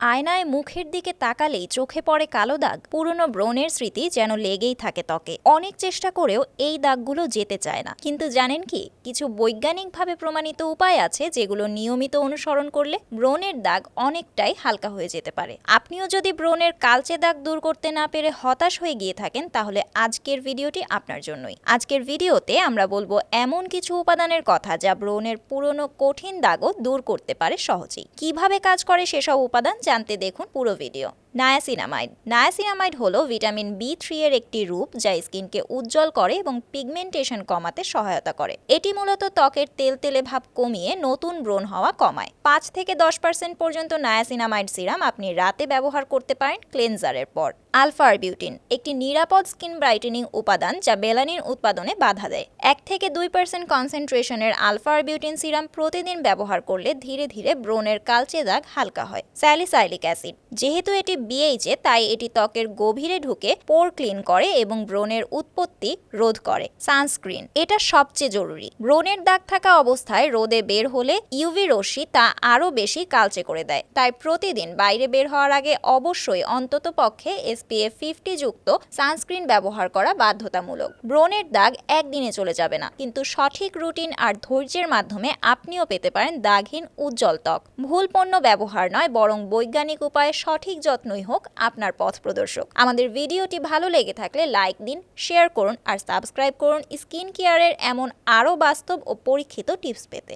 আয়নায় মুখের দিকে তাকালেই চোখে পড়ে কালো দাগ, পুরনো ব্রণের স্মৃতি যেন লেগেই থাকে ত্বকে। অনেক চেষ্টা করেও এই দাগগুলো যেতে চায় না। কিন্তু জানেন কি? কিছু বৈজ্ঞানিকভাবে প্রমাণিত উপায় আছে যেগুলো নিয়মিত অনুসরণ করলে ব্রণের দাগ অনেকটাই হালকা হয়ে যেতে পারে। আপনিও যদি ব্রণের কালচে দাগ দূর করতে না পেরে হতাশ হয়ে গিয়ে থাকেন, তাহলে আজকের ভিডিওটি আপনার জন্যই। আজকের ভিডিওতে আমরা বলব এমন কিছু উপাদানের কথা যা ব্রণের পুরনো কঠিন দাগও দূর করতে পারে সহজেই। কীভাবে কাজ করে সেসব উপাদান জানতে দেখুন পুরো ভিডিও নায়াসিনামাইড। নায়াসিনামাইড হলো ভিটামিন বি থ্রি এর একটি রূপ যা স্কিনকে উজ্জ্বল করে এবং পিগমেন্টেশন কমাতে সহায়তা করে। এটি মূলত ত্বকের তেল তেলে ভাব কমিয়ে নতুন ব্রণ হওয়া কমায়। পাঁচ থেকে দশ পার্সেন্ট পর্যন্ত নায়াসিনামাইড সিরাম আপনি রাতে ব্যবহার করতে পারেন ক্লেনজারের পর। আলফা আরবিউটিন একটি নিরাপদ স্কিন ব্রাইটেনিং উপাদান যা বেলানিন উৎপাদনে বাধা দেয়। এক থেকে দুই পার্সেন্ট কনসেন্ট্রেশনের আলফা আরবিউটিন সিরাম প্রতিদিন ব্যবহার করলে ধীরে ধীরে ব্রণের কালচে দাগ হালকা হয়। স্যালিসাইলিক অ্যাসিড, যেহেতু এটি বিএইচে তাই এটি ত্বকের গভীরে ঢুকে পোর ক্লিন করে এবং ব্রণের উৎপত্তি রোধ করে। সানস্ক্রিন, এটা সবচেয়ে জরুরি। ব্রণের দাগ থাকা অবস্থায় রোদে বের হলে ইউভি রশ্মি তা আরও বেশি কালচে করে দেয়। তাই প্রতিদিন বাইরে বের হওয়ার আগে অবশ্যই অন্তত পক্ষে এসপিএফ ফিফটি যুক্ত সানস্ক্রিন ব্যবহার করা বাধ্যতামূলক। ব্রণের দাগ একদিনে চলে যাবে না। কিন্তু সঠিক রুটিন আর ধৈর্যের মাধ্যমে আপনিও পেতে পারেন দাগহীন উজ্জ্বল ত্বক। ভুল পণ্য ব্যবহার নয়, বরং বৈজ্ঞানিক উপায়ে সঠিক যত্নই হোক আপনার পথ প্রদর্শক। আমাদের ভিডিওটি ভালো লেগে থাকলে লাইক দিন, শেয়ার করুন আর সাবস্ক্রাইব করুন স্কিন কেয়ারের এমন আরও বাস্তব ও পরীক্ষিত টিপস পেতে।